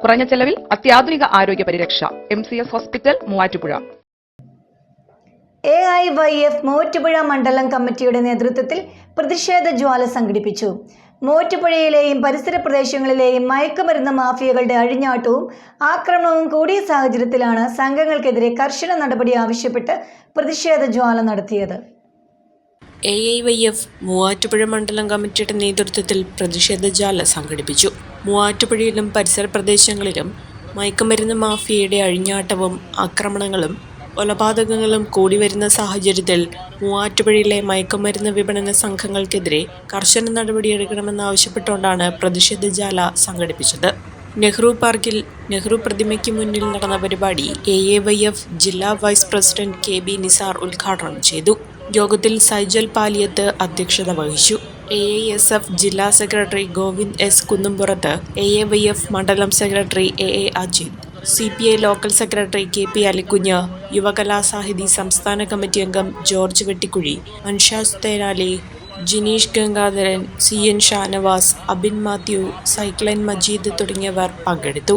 കുറഞ്ഞ ചെലവിൽ അത്യാധുനിക ആരോഗ്യ പരിരക്ഷ. M C S hospital Muvattupuzha. A I Y F Muvattupuzha മണ്ഡലം കമ്മിറ്റിയുടെ നേതൃത്വത്തിൽ പ്രതിഷേധ ജ്വാല സംഘടിപ്പിച്ചു. മൂവാറ്റുപുഴയിലെയും പരിസര പ്രദേശങ്ങളിലെയും മയക്കുമരുന്ന് മാഫിയകളുടെ അഴിഞ്ഞാട്ടവും ആക്രമണവും കൂടിയ സാഹചര്യത്തിലാണ് സംഘങ്ങൾക്കെതിരെ കർശന നടപടി ആവശ്യപ്പെട്ട് പ്രതിഷേധ ജ്വാല നടത്തിയത്. A I Y F Muvattupuzha മണ്ഡലം കമ്മിറ്റിയുടെ നേതൃത്വത്തിൽ പ്രതിഷേധ ജാല സംഘടിപ്പിച്ചു. മൂവാറ്റുപുഴയിലും പരിസര പ്രദേശങ്ങളിലും മയക്കുമരുന്ന് മാഫിയയുടെ അഴിഞ്ഞാട്ടവും ആക്രമണങ്ങളും കൊലപാതകങ്ങളും കൂടി വരുന്ന സാഹചര്യത്തിൽ മൂവാറ്റുപുഴയിലെ മയക്കുമരുന്ന് വിപണന സംഘങ്ങൾക്കെതിരെ കർശന നടപടിയെടുക്കണമെന്നാവശ്യപ്പെട്ടുകൊണ്ടാണ് പ്രതിഷേധ ജാല സംഘടിപ്പിച്ചത്. നെഹ്റു പാർക്കിൽ നെഹ്റു പ്രതിമയ്ക്ക് മുന്നിൽ നടന്ന പരിപാടി എ എ വൈ എഫ് ജില്ലാ vice president K B Nisar ഉദ്ഘാടനം ചെയ്തു. യോഗത്തിൽ സൈജൽ പാലിയത്ത് അധ്യക്ഷത വഹിച്ചു. എ ഐ എസ് എഫ് ജില്ലാ secretary Govind S Kunnumpurath A A Y F മണ്ഡലം secretary A A Ajith C P I local secretary K P Alikunju Yuvakalasahithi സംസ്ഥാന committee അംഗം George Vettikuzhi Anshas Thenali Jineesh Gangadharan C N Shanavas Abin Mathew സൈക്ലൈൻ മജീദ് തുടങ്ങിയവർ പങ്കെടുത്തു.